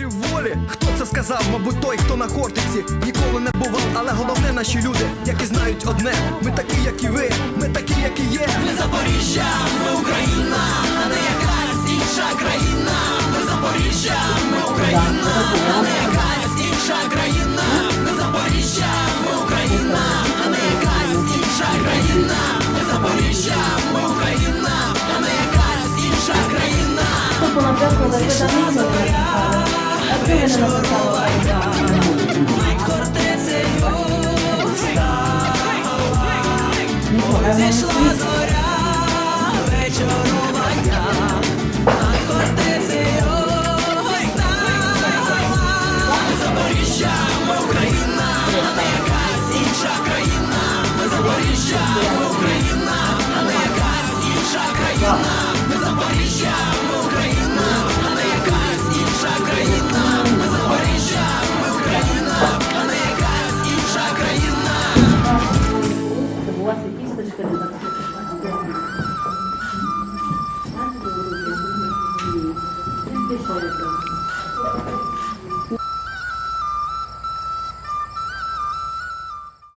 метрів волі. Хто це сказав? Мабуть, той, хто на кортиці ніколи не бував, але головне наші люди, які знають одне. Ми такі, як і ви, ми такі, як і є. Ми Запоріжжя, ми Україна, а не якась інша країна. Ми Запоріжжя, ми Україна, а не якась інша країна. Ми Запоріжжя, ми Україна, а не якась інша країна. Ми Запоріжжя, ми Україна, а не якась інша країна. Це була дякую за Зійшла зоря, вечорова дня, на кортиці Запоріжжя, ми Україна, не якась інша країна, Запоріжжя, ми Україна, не якась інша країна. for